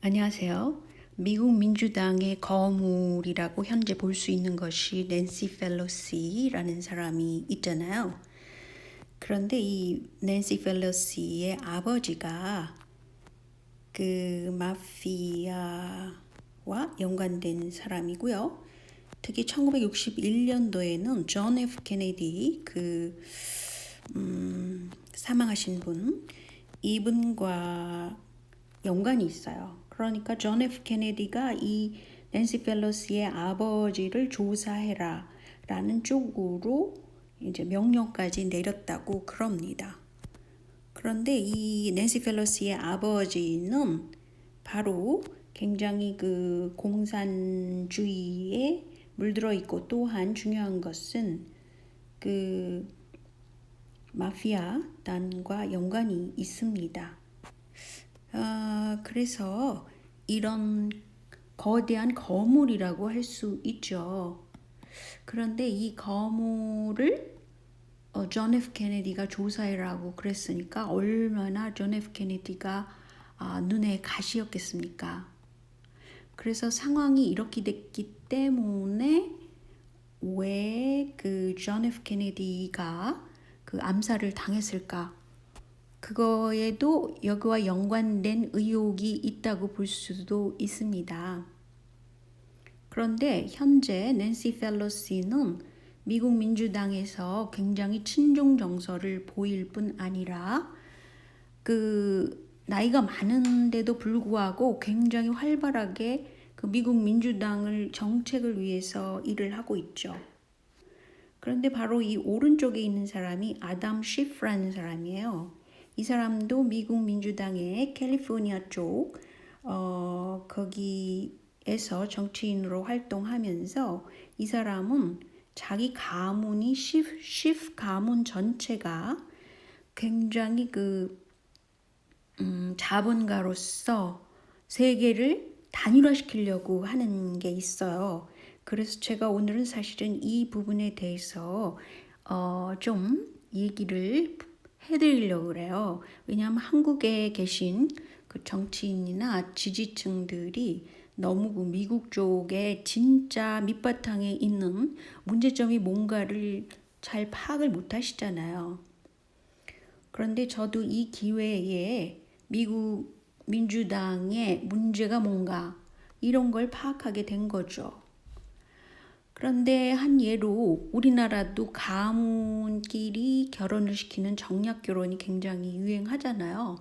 안녕하세요. 미국 민주당의 거물이라고 현재 볼 수 있는 것이 낸시 펠로시라는 사람이 있잖아요. 그런데 이 낸시 펠로시의 아버지가 그 마피아와 연관된 사람이고요. 특히 1961년도에는 존 F 케네디 그 음, 사망하신 분 이분과 연관이 있어요. 그러니까 존 F 케네디가 이 낸시 펠로시의 아버지를 조사해라 라는 쪽으로 이제 명령까지 내렸다고 그럽니다. 그런데 이 낸시 펠로시의 아버지는 바로 굉장히 그 공산주의에 물들어 있고 또한 중요한 것은 그 마피아 단과 연관이 있습니다. 아, 그래서 이런 거대한 거물이라고 할 수 있죠. 그런데 이 거물을 어, 존 F 케네디가 조사해라고 그랬으니까 얼마나 존 F 케네디가 아, 눈에 가시였겠습니까? 그래서 상황이 이렇게 됐기 때문에 왜 그 존 F 케네디가 그 암살을 당했을까? 그거에도 여기와 연관된 의혹이 있다고 볼 수도 있습니다. 그런데 현재 낸시 펠로시는 미국 민주당에서 굉장히 친중 정서를 보일 뿐 아니라 그 나이가 많은데도 불구하고 굉장히 활발하게 그 미국 민주당을 정책을 위해서 일을 하고 있죠. 그런데 바로 이 오른쪽에 있는 사람이 아담 시프라는 사람이에요. 이 사람도 미국 민주당의 캘리포니아 쪽 어, 거기에서 정치인으로 활동하면서 이 사람은 자기 가문이 시프, 가문 전체가 굉장히 그 음, 자본가로서 세계를 단일화시키려고 하는 게 있어요. 그래서 제가 오늘은 사실은 이 부분에 대해서 어, 좀 얘기를 해드리려고 그래요. 왜냐하면 한국에 계신 그 정치인이나 지지층들이 너무 그 미국 쪽에 진짜 밑바탕에 있는 문제점이 뭔가를 잘 파악을 못 하시잖아요. 그런데 저도 이 기회에 미국 민주당의 문제가 뭔가 이런 걸 파악하게 된 거죠. 그런데 한 예로 우리나라도 가문끼리 결혼을 시키는 정략 결혼이 굉장히 유행하잖아요.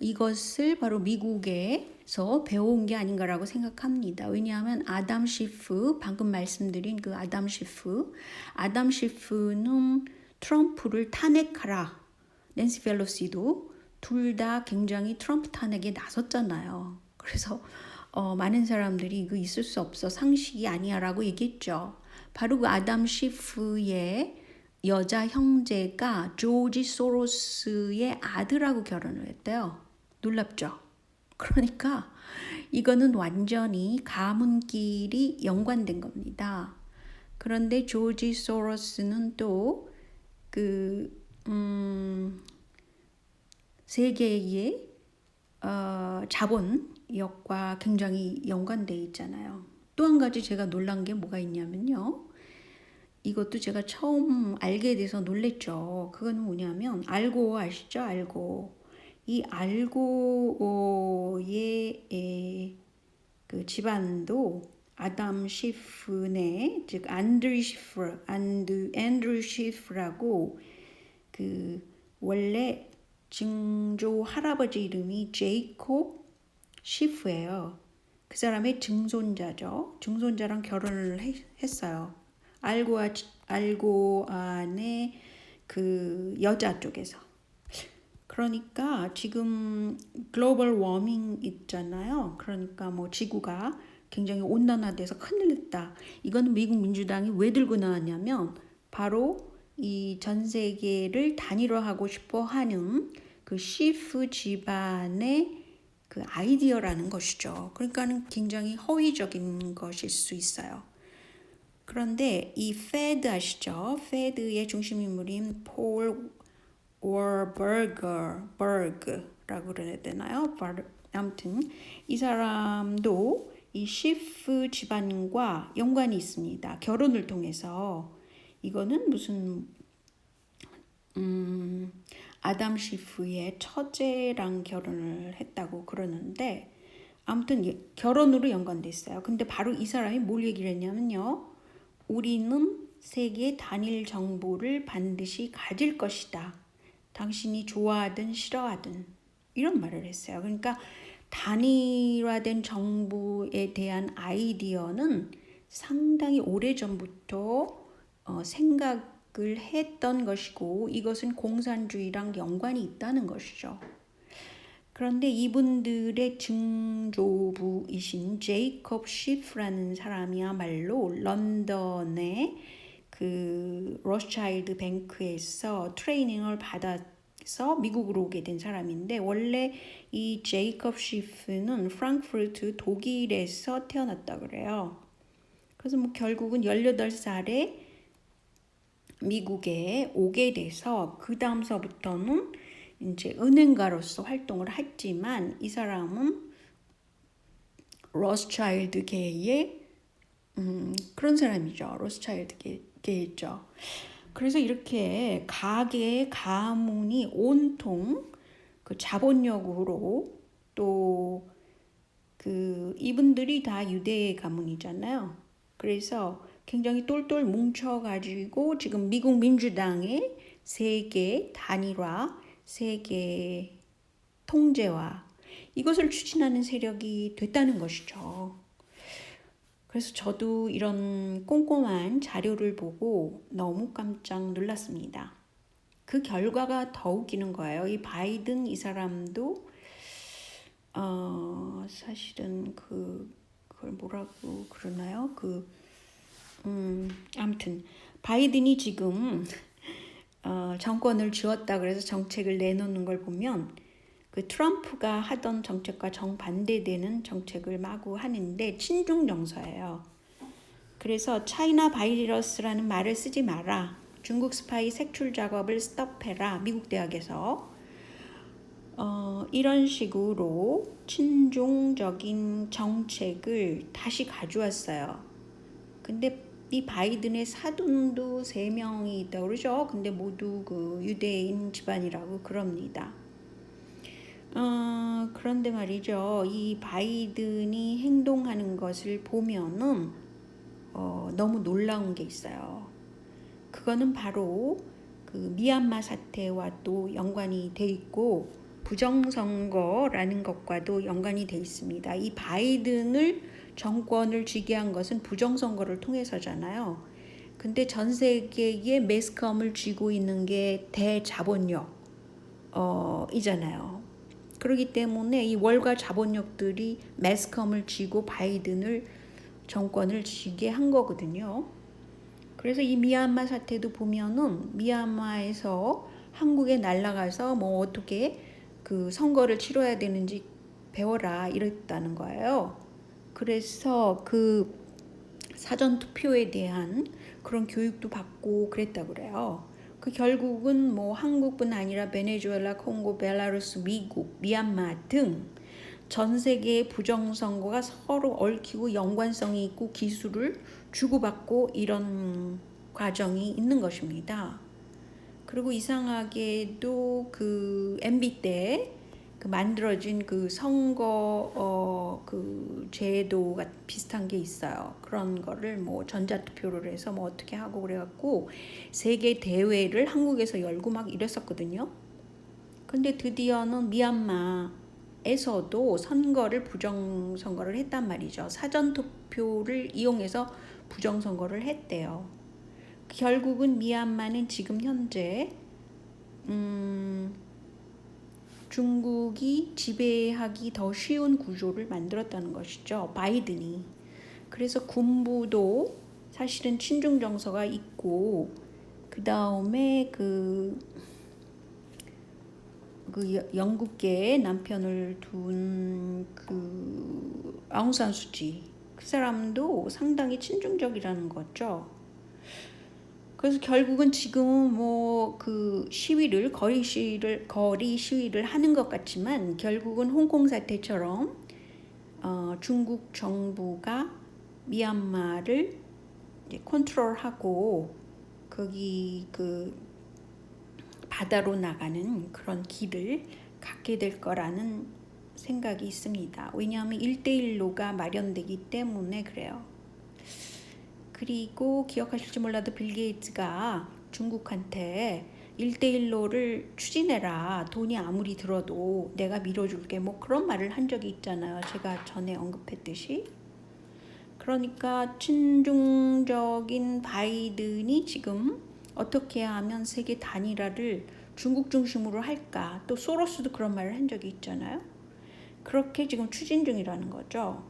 이것을 바로 미국에서 배운 게 아닌가라고 생각합니다. 왜냐하면 아담 시프, 방금 말씀드린 그 아담 시프, 아담 시프는 트럼프를 탄핵하라. 낸시 펠로시도 둘 다 굉장히 트럼프 탄핵에 나섰잖아요. 그래서 어, 많은 사람들이 이거 있을 수 없어 상식이 아니야라고 얘기했죠. 바로 그 아담 시프의 여자 형제가 조지 소로스의 아들하고 결혼을 했대요. 놀랍죠? 그러니까 이거는 완전히 가문끼리 연관된 겁니다. 그런데 조지 소로스는 또그 음, 세계의 어, 자본 력과 굉장히 연관돼 있잖아요. 또 한 가지 제가 놀란 게 뭐가 있냐면요. 이것도 제가 처음 알게 돼서 놀랬죠. 그건 뭐냐면 알고 아시죠? 알고 이 알고의 그 집안도 아담 시프네 즉 안드리 시프 안드 앤드루 시프라고 그 원래 증조 할아버지 이름이 제이콥 시프예요. 그 사람의 증손자죠. 증손자랑 결혼을 해, 했어요. 알고 알고 안에 그 여자 쪽에서. 그러니까 지금 글로벌 워밍 있잖아요. 그러니까 뭐 지구가 굉장히 온난화돼서 큰일 났다. 이거는 미국 민주당이 왜 들고 나왔냐면 바로 이 전 세계를 단일화하고 싶어 하는 그 시프 집안의 그 아이디어라는 것이죠. 그러니까는 굉장히 허위적인 것일 수 있어요. 그런데 이 페드 아시죠? 페드의 중심 인물인 폴 워버거 버그라고 그래야 되나요? 아무튼 이 사람도 이 시프 집안과 연관이 있습니다. 결혼을 통해서 이거는 무슨 음, 아담 시프의 처제랑 결혼을 했다고 그러는데 아무튼 예- 결혼으로 연관돼 있어요. 근데 바로 이 사람이 뭘 얘기를 했냐면요. 우리는 세계 단일 정보를 반드시 가질 것이다. 당신이 좋아하든 싫어하든 이런 말을 했어요. 그러니까 단일화된 정보에 대한 아이디어는 상당히 오래 전부터 어, 생각을 했던 것이고 이것은 공산주의랑 연관이 있다는 것이죠. 그런데 이분들의 증조부이신 제이콥 시프라는 사람이야말로 런던의 그 로스차일드 뱅크에서 트레이닝을 받아서 미국으로 오게 된 사람인데 원래 이 제이콥 시프는 프랑크푸르트 독일에서 태어났다 그래요. 그래서 뭐 결국은 18살에 미국에 오게 돼서 그 다음서부터는 이제 은행가로서 활동을 했지만 이 사람은 로스차일드 계의 음, 그런 사람이죠. 로스차일드 계, 계죠. 그래서 이렇게 가계의 가문이 온통 그 자본력으로 또 그 이분들이 다 유대 가문이잖아요. 그래서 굉장히 똘똘 뭉쳐가지고 지금 미국 민주당의 세계 단일화, 세계 통제와 이것을 추진하는 세력이 됐다는 것이죠. 그래서 저도 이런 꼼꼼한 자료를 보고 너무 깜짝 놀랐습니다. 그 결과가 더 웃기는 거예요. 이 바이든 이 사람도 어 사실은 그 그걸 뭐라고 그러나요? 그 음, 아무튼 바이든이 지금 어, 정권을 쥐었다 그래서 정책을 내놓는 걸 보면 그 트럼프가 하던 정책과 정반대되는 정책을 마구 하는데 친중 정서예요. 그래서 차이나 바이러스라는 말을 쓰지 마라. 중국 스파이 색출 작업을 스톱해라. 미국 대학에서 어, 이런 식으로 친중적인 정책을 다시 가져왔어요. 근데 이 바이든의 사돈도 세 명이 있다고 그러죠. 근데 모두 그 유대인 집안이라고 그럽니다. 어, 그런데 말이죠. 이 바이든이 행동하는 것을 보면은 어, 너무 놀라운 게 있어요. 그거는 바로 그 미얀마 사태와 또 연관이 돼 있고 부정선거라는 것과도 연관이 돼 있습니다. 이 바이든을 정권을 쥐게 한 것은 부정선거를 통해서잖아요. 근데 전 세계에 매스컴을 쥐고 있는 게 대자본력 어, 이잖아요. 그렇기 때문에 이 월가 자본력들이 매스컴을 쥐고 바이든을 정권을 쥐게 한 거거든요. 그래서 이 미얀마 사태도 보면은 미얀마에서 한국에 날아가서 뭐 어떻게 그 선거를 치러야 되는지 배워라 이랬다는 거예요. 그래서 그 사전 투표에 대한 그런 교육도 받고 그랬다 그래요. 그 결국은 뭐 한국뿐 아니라 베네수엘라, 콩고, 벨라루스, 미국, 미얀마 등 전 세계의 부정선거가 서로 얽히고 연관성이 있고 기술을 주고받고 이런 과정이 있는 것입니다. 그리고 이상하게도 그 MB 때 그 만들어진 그 선거 어 그 제도가 비슷한 게 있어요. 그런 거를 뭐 전자투표를 해서 뭐 어떻게 하고 그래갖고 세계 대회를 한국에서 열고 막 이랬었거든요. 근데 드디어는 미얀마에서도 선거를 부정 선거를 했단 말이죠. 사전 투표를 이용해서 부정 선거를 했대요. 결국은 미얀마는 지금 현재 음, 중국이 지배하기 더 쉬운 구조를 만들었다는 것이죠. 바이든이. 그래서 군부도 사실은 친중 정서가 있고 그 다음에 그, 그 여- 영국계 남편을 둔 그 아웅산 수지 그 사람도 상당히 친중적이라는 거죠. 그래서 결국은 지금 뭐 그 시위를 거리 시위를 거리 시위를 하는 것 같지만 결국은 홍콩 사태처럼 어, 중국 정부가 미얀마를 이제 컨트롤하고 거기 그 바다로 나가는 그런 길을 갖게 될 거라는 생각이 있습니다. 왜냐하면 1대1로가 마련되기 때문에 그래요. 그리고 기억하실지 몰라도 빌 게이츠가 중국한테 1대1로를 추진해라. 돈이 아무리 들어도 내가 밀어줄게. 뭐 그런 말을 한 적이 있잖아요. 제가 전에 언급했듯이. 그러니까 친중적인 바이든이 지금 어떻게 하면 세계 단일화를 중국 중심으로 할까? 또 소로스도 그런 말을 한 적이 있잖아요. 그렇게 지금 추진 중이라는 거죠.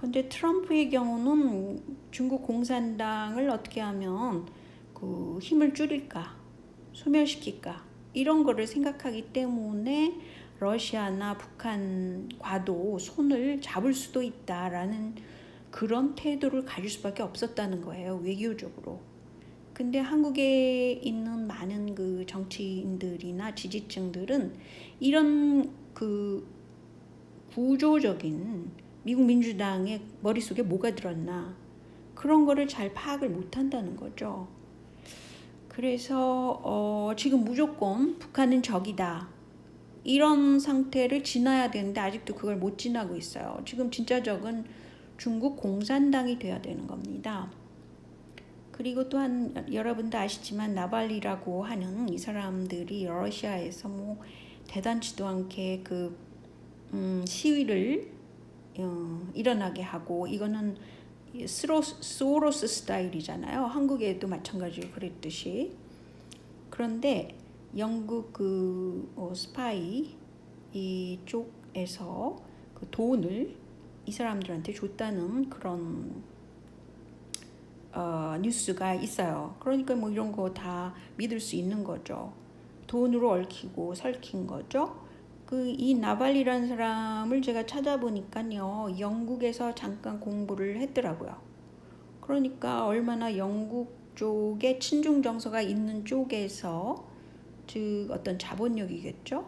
근데 트럼프의 경우는 중국 공산당을 어떻게 하면 그 힘을 줄일까, 소멸시킬까 이런 거를 생각하기 때문에 러시아나 북한과도 손을 잡을 수도 있다라는 그런 태도를 가질 수밖에 없었다는 거예요 외교적으로. 근데 한국에 있는 많은 그 정치인들이나 지지층들은 이런 그 구조적인 미국 민주당의 머릿속에 뭐가 들었나 그런 거를 잘 파악을 못 한다는 거죠. 그래서 어 지금 무조건 북한은 적이다. 이런 상태를 지나야 되는데 아직도 그걸 못 지나고 있어요. 지금 진짜 적은 중국 공산당이 돼야 되는 겁니다. 그리고 또한 여러분도 아시지만 나발리라고 하는 이 사람들이 러시아에서 뭐 대단치도 않게 그 음, 시위를 어, 일어나게 하고 이거는 스로, 소로스 스타일이잖아요. 한국에도 마찬가지로 그랬듯이. 그런데 영국 그 어, 스파이 이쪽에서 그 돈을 이 사람들한테 줬다는 그런 어, 뉴스가 있어요. 그러니까 뭐 이런 거 다 믿을 수 있는 거죠. 돈으로 얽히고 설킨 거죠. 그 이 나발리라는 사람을 제가 찾아보니까요. 영국에서 잠깐 공부를 했더라고요. 그러니까 얼마나 영국 쪽에 친중 정서가 있는 쪽에서 즉 어떤 자본력이겠죠.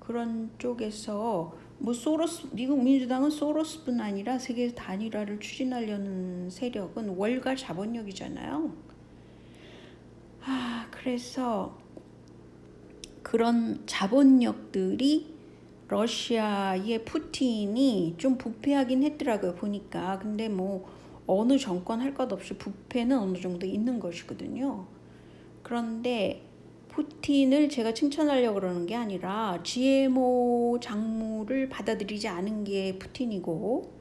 그런 쪽에서 뭐 소로스 미국 민주당은 소로스뿐 아니라 세계 단일화를 추진하려는 세력은 월가 자본력이잖아요. 아 그래서 그런 자본력들이 러시아의 푸틴이 좀 부패하긴 했더라고요 보니까 근데 뭐 어느 정권 할 것 없이 부패는 어느 정도 있는 것이거든요. 그런데 푸틴을 제가 칭찬하려고 그러는 게 아니라 GMO 작물을 받아들이지 않은 게 푸틴이고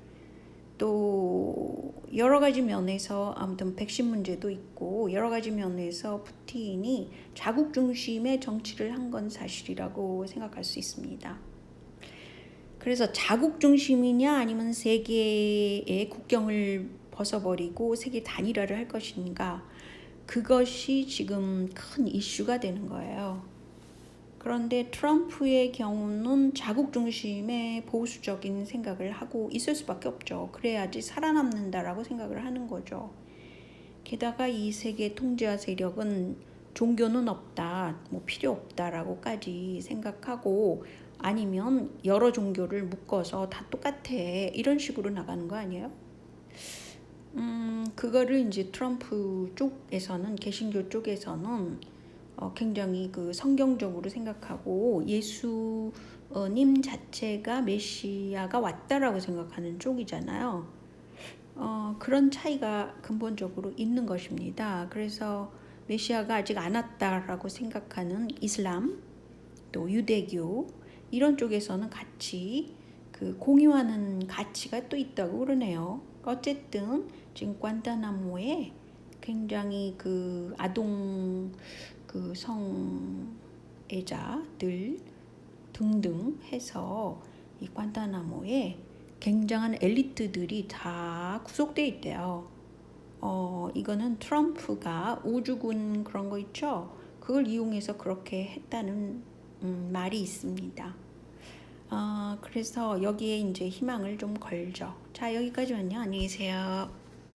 또 여러 가지 면에서 아무튼 백신 문제도 있고 여러 가지 면에서 푸틴이 자국 중심의 정치를 한 건 사실이라고 생각할 수 있습니다. 그래서 자국 중심이냐 아니면 세계의 국경을 벗어버리고 세계 단일화를 할 것인가 그것이 지금 큰 이슈가 되는 거예요. 그런데 트럼프의 경우는 자국 중심의 보수적인 생각을 하고 있을 수밖에 없죠. 그래야지 살아남는다라고 생각을 하는 거죠. 게다가 이 세계 통제와 세력은 종교는 없다, 뭐 필요 없다라고까지 생각하고 아니면 여러 종교를 묶어서 다 똑같아 이런 식으로 나가는 거 아니에요? 음, 그거를 이제 트럼프 쪽에서는 개신교 쪽에서는 어, 굉장히 그 성경적으로 생각하고 예수님 자체가 메시아가 왔다라고 생각하는 쪽이잖아요. 어, 그런 차이가 근본적으로 있는 것입니다. 그래서 메시아가 아직 안 왔다라고 생각하는 이슬람 또 유대교 이런 쪽에서는 같이 그 공유하는 가치가 또 있다고 그러네요. 어쨌든 지금 관타나모에 굉장히 그 아동 그 성애자들 등등 해서 이 관타나모에 굉장한 엘리트들이 다 구속돼 있대요. 어, 이거는 트럼프가 우주군 그런 거 있죠? 그걸 이용해서 그렇게 했다는 음, 말이 있습니다. 어, 그래서 여기에 이제 희망을 좀 걸죠. 자, 여기까지만요. 안녕히 계세요.